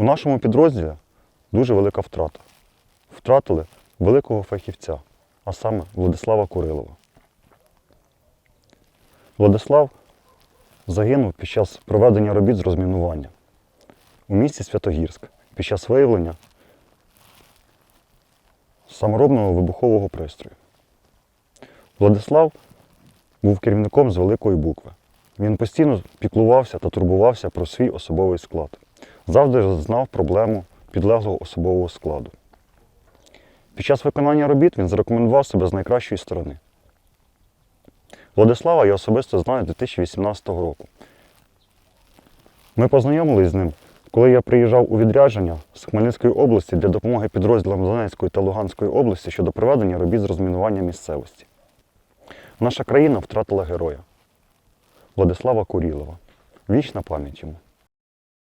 У нашому підрозділі дуже велика втрата. Втратили великого фахівця, а саме Владислава Курилова. Владислав загинув під час проведення робіт з розмінування у місті Святогірськ під час виявлення саморобного вибухового пристрою. Владислав був керівником з великої букви. Він постійно піклувався та турбувався про свій особовий склад. Завжди знав проблему підлеглого особового складу. Під час виконання робіт він зарекомендував себе з найкращої сторони. Владислава я особисто знаю з 2018 року. Ми познайомились з ним, коли я приїжджав у відрядження з Хмельницької області для допомоги підрозділам Донецької та Луганської області щодо проведення робіт з розмінування місцевості. Наша країна втратила героя Владислава Курілова. Вічна пам'ять йому.